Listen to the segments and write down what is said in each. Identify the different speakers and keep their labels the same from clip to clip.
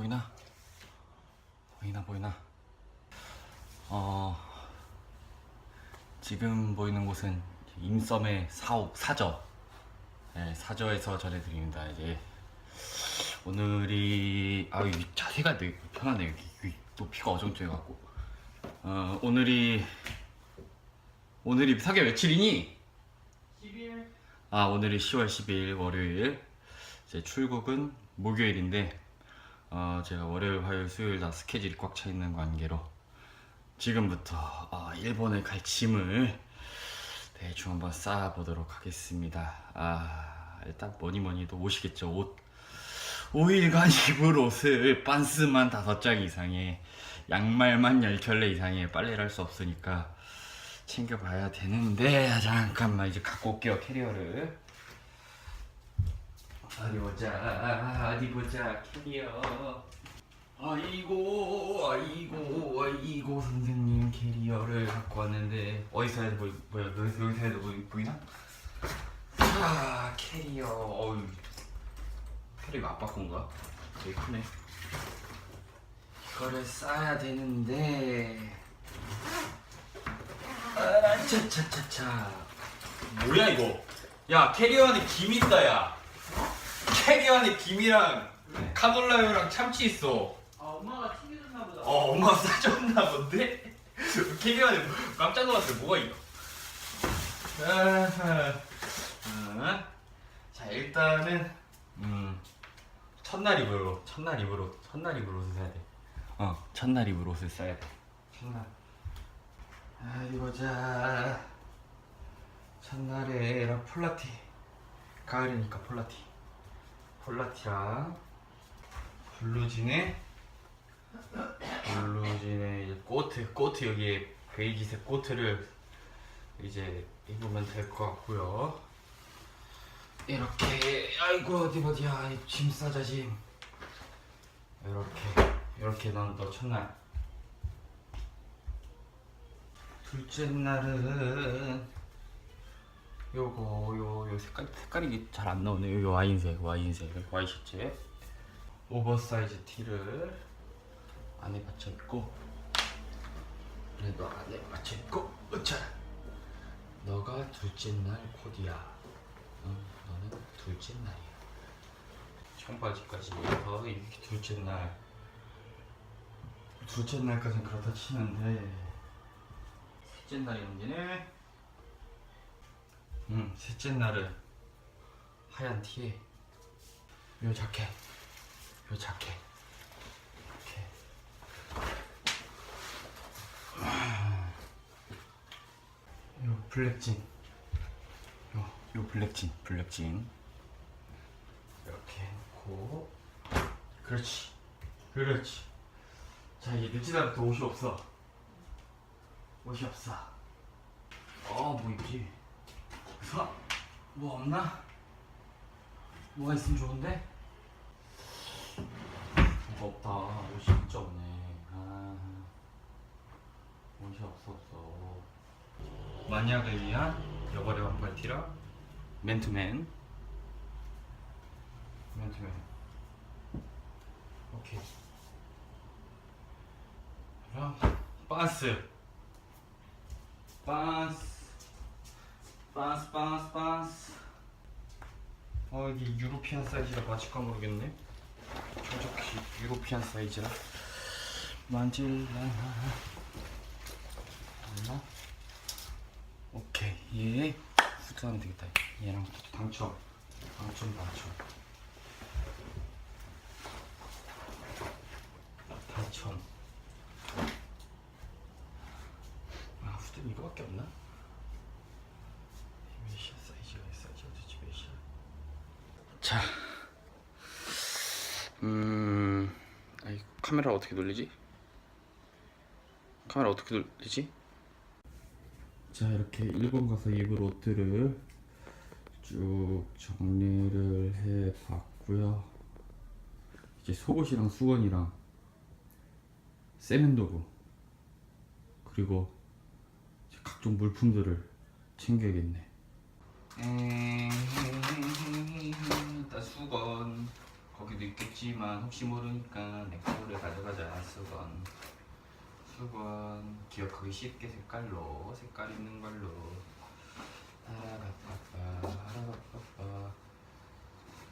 Speaker 1: 보이나? 보이나 보이나? 어 지금 보이는 곳은 임섬의 사옥 사저 네, 사저에서 전해드립니다. 이제 오늘이 아유 이 자세가 되게 편하네 여기 여기 높이가 어정쩡해갖고 어 오늘이 오늘이 사계 며칠이니?
Speaker 2: 10일
Speaker 1: 아 오늘이 10월 12일 월요일 제 출국은 목요일인데 어, 제가 월요일 화요일 수요일 다 스케줄이 꽉 차 있는 관계로 지금부터 어, 일본에 갈 짐을 대충 한번 쌓아보도록 하겠습니다. 아 일단 뭐니 뭐니도 오시겠죠 옷. 5일간 입을 옷을 반스만 다섯 장 이상에 양말만 10켤레 이상에 빨래를 할 수 없으니까 챙겨봐야 되는데 잠깐만 이제 갖고 올게요 캐리어를 어디 보자 어디 보자 캐리어. 아이고 아이고 아이고 선생님 캐리어를 갖고 왔는데 어디서 돼 보이, 뭐야 여기서 여기서 돼 보이, 보이나? 자 캐리어. 어휴 캐리어가 아빠 건가? 되게 크네. 이거를 싸야 되는데. 아, 차차차차. 뭐야 이거? 야 캐리어 안에 김 있다 야 캐리어 안에 김이랑 카놀라유랑 참치 있어.
Speaker 2: 아 엄마가 챙겨줬나 보다.
Speaker 1: 어 엄마가 싸줬나 본데? 캐리어 안에 깜짝 놀랐어요. 뭐가 아하. 어? 자 일단은 음 첫날 입을 옷 첫날 입을 옷 첫날 입을 옷을 사야 돼 어 첫날 입을 옷을 사야 돼. 첫날. 어디 보자. 첫날에 라 폴라티. 가을이니까 폴라티 폴라티랑 블루진에 블루진에 이제 코트 코트 여기에 베이지색 코트를 이제 입으면 될 것 같고요. 이렇게 아이고 어디 어디야 이짐 싸자 짐 이렇게 이렇게 넌너 첫날. 둘째 날은 요거 요, 요 색깔 색깔이 잘 안 나오네요. 요 와인색 와인색 와이셔츠 오버사이즈 티를 안에 받쳐 입고 얘도 안에 받쳐 입고 으차 너가 둘째 날 코디야. 응, 너는 둘째 날이야. 청바지까지 입어서 이렇게 둘째 날 둘째 날까지는 그렇다 치는데 셋째 날이었는데 응, 셋째 날은 하얀 티에 요 자켓, 요 자켓, 이렇게. 요 블랙진, 요, 요 블랙진, 블랙진. 이렇게 놓고, 그렇지, 그렇지. 자, 이제 늦지다부터 옷이 없어. 옷이 없어. 어, 뭐 입지? 그래서 뭐 없나? 뭐가 있으면 좋은데? 뭐가 없다. 옷이 진짜 없네. 아, 옷이 없어 없어. 만약을 위한 여벌의 반팔티랑 맨투맨. 맨투맨. 오케이. 그럼 반스. 반스. 반스 반스 반스 어 이게 유로피안 사이즈라 맞을까 모르겠네. 저 역시 유로피안 사이즈라. 만질라나 맞나? 오케이. 얘 후드하면 되겠다. 얘랑 후드 당첨. 당첨 당첨. 당첨. 아 후드는 이거밖에 없나? 몇이야 사이즈가 사이즈가 도대체 몇이야? 자, 음, 아이 카메라 어떻게 돌리지? 카메라 어떻게 돌리지? 자 이렇게 일본 가서 입을 옷들을 쭉 정리를 해 봤고요. 이제 속옷이랑 수건이랑 세면도구 그리고 각종 물품들을 챙겨야겠네. 음, 일단 수건 거기도 있겠지 하지만 혹시 모르니까 내 거를 가져가자 수건. 수건. 기억하기 쉽게 색깔로. 색깔 있는 걸로. 아라바빠빠 아라바빠빠.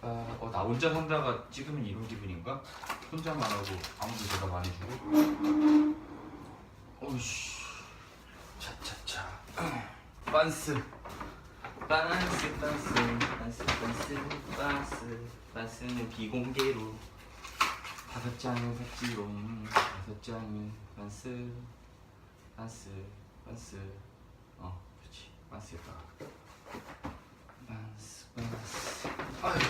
Speaker 1: 아, 어, 나 혼자 산다가 찍으면 이런 기분인가? 혼자만 하고 아무도 대답 안 해주고? 오이씨. 차차차. 빤스 빤스 빤스 빤스 빤스 빤스 빤스는 비공개로. 다섯 장을 샀지롱 다섯 장을 빤스 빤스 빤스. 어 그렇지. 빤스에다가 빤스 빤스. 아이고.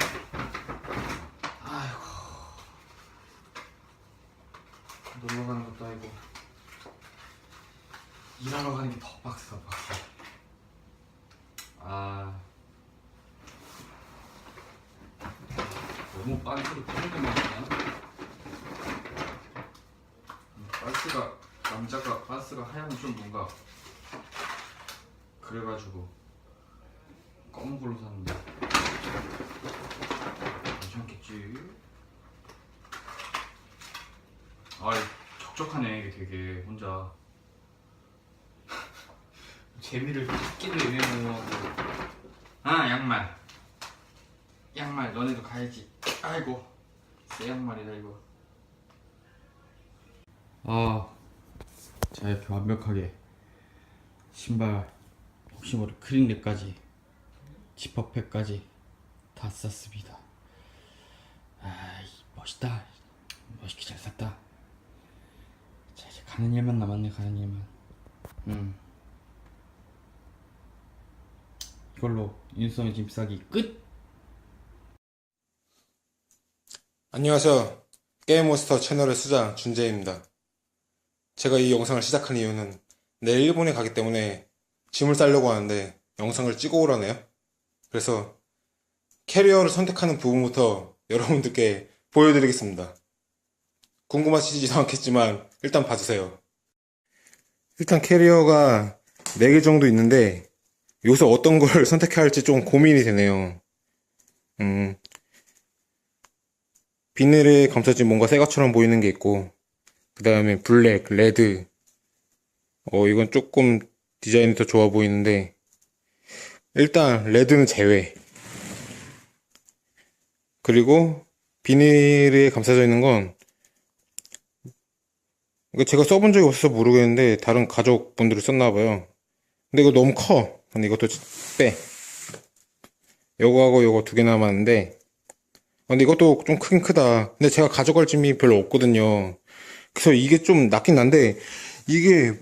Speaker 1: 아이고. 놀러 가는 것도 아니고. 일하러 가는 게 더 빡세다 빡세 아 너무 빤스를 푸는 맛이야 빤스가 남자가 빤스가 하얀 좀 뭔가 그래가지고 검은 걸로 샀는데. 괜찮겠지? 아 적적하네 이게 되게 혼자. 재미를 찾기도 애매모호하고. 아 양말. 양말 너네도 가야지 아이고 새 양말이다 이거. 아자 이렇게 완벽하게 신발 혹시 모를 크린랩까지 지퍼백까지 다 쌌습니다. 아 멋있다. 멋있게 잘 쌌다. 자 이제 가는 일만 남았네 가는 일만. 음. 이걸로 인수성의 짐 싸기 끝
Speaker 3: 안녕하세요. 게임몬스터 채널의 수장 준재입니다. 제가 이 영상을 시작한 이유는 내일 일본에 가기 때문에 짐을 싸려고 하는데 영상을 찍어 오라네요. 그래서 캐리어를 선택하는 부분부터 여러분들께 보여드리겠습니다. 궁금하시지도 않겠지만 일단 봐주세요. 일단 캐리어가 4개 정도 있는데 여기서 어떤 걸 선택해야 할지 좀 고민이 되네요. 음, 비닐에 감싸진 뭔가 새 것처럼 보이는 게 있고, 그 다음에 블랙, 레드. 어, 이건 조금 디자인이 더 좋아 보이는데, 일단 레드는 제외. 그리고 비닐에 감싸져 있는 건, 이거 제가 써본 적이 없어서 모르겠는데, 다른 가족분들이 썼나 봐요. 근데 이거 너무 커. 근데 이것도 빼. 요거하고 요거 두 개 남았는데, 아, 근데 이것도 좀 크긴 크다. 근데 제가 가져갈 짐이 별로 없거든요. 그래서 이게 좀 낫긴 난데, 이게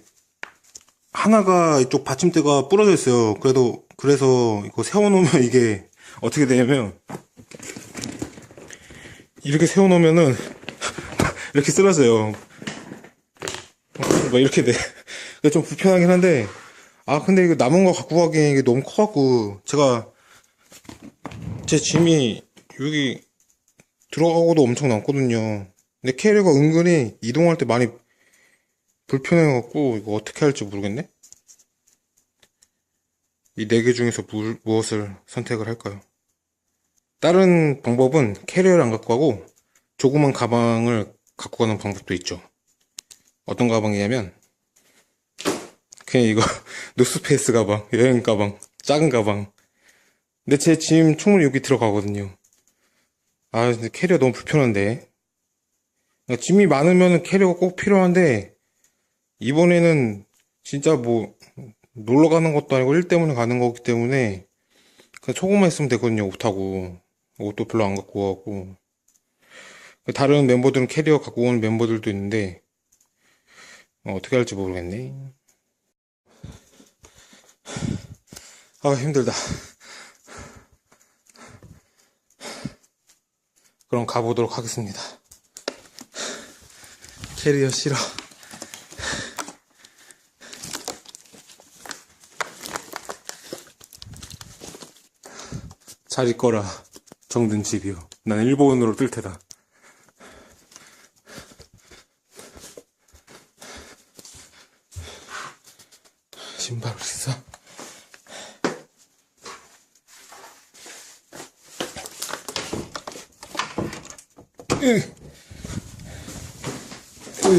Speaker 3: 하나가 이쪽 받침대가 부러져 있어요. 그래도, 그래서 이거 세워놓으면 이게 어떻게 되냐면, 이렇게 세워놓으면은, 이렇게 쓰러져요. 뭐 이렇게 돼. 좀 불편하긴 한데, 아, 근데 이거 남은 거 갖고 가기엔 이게 너무 커갖고, 제가, 제 짐이 여기 들어가고도 엄청 남거든요. 근데 캐리어가 은근히 이동할 때 많이 불편해갖고 이거 어떻게 할지 모르겠네? 이 네 개 중에서 무, 무엇을 선택을 할까요? 다른 방법은 캐리어를 안 갖고 가고 조그만 가방을 갖고 가는 방법도 있죠. 어떤 가방이냐면 그냥 이거 노스페이스 가방, 여행 가방, 작은 가방. 근데 제 짐 충분히 여기 들어가거든요. 아, 근데 캐리어 너무 불편한데. 그러니까 짐이 많으면 캐리어가 꼭 필요한데, 이번에는 진짜 뭐, 놀러 가는 것도 아니고 일 때문에 가는 거기 때문에, 그냥 속옷만 있으면 되거든요, 옷하고. 옷도 별로 안 갖고 가고. 다른 멤버들은 캐리어 갖고 오는 멤버들도 있는데, 어, 어떻게 할지 모르겠네. 아, 힘들다. 그럼 가보도록 하겠습니다. 캐리어 싫어. 잘 있거라. 정든 집이요. 난 일본으로 뜰 테다. 신발 어딨어? 파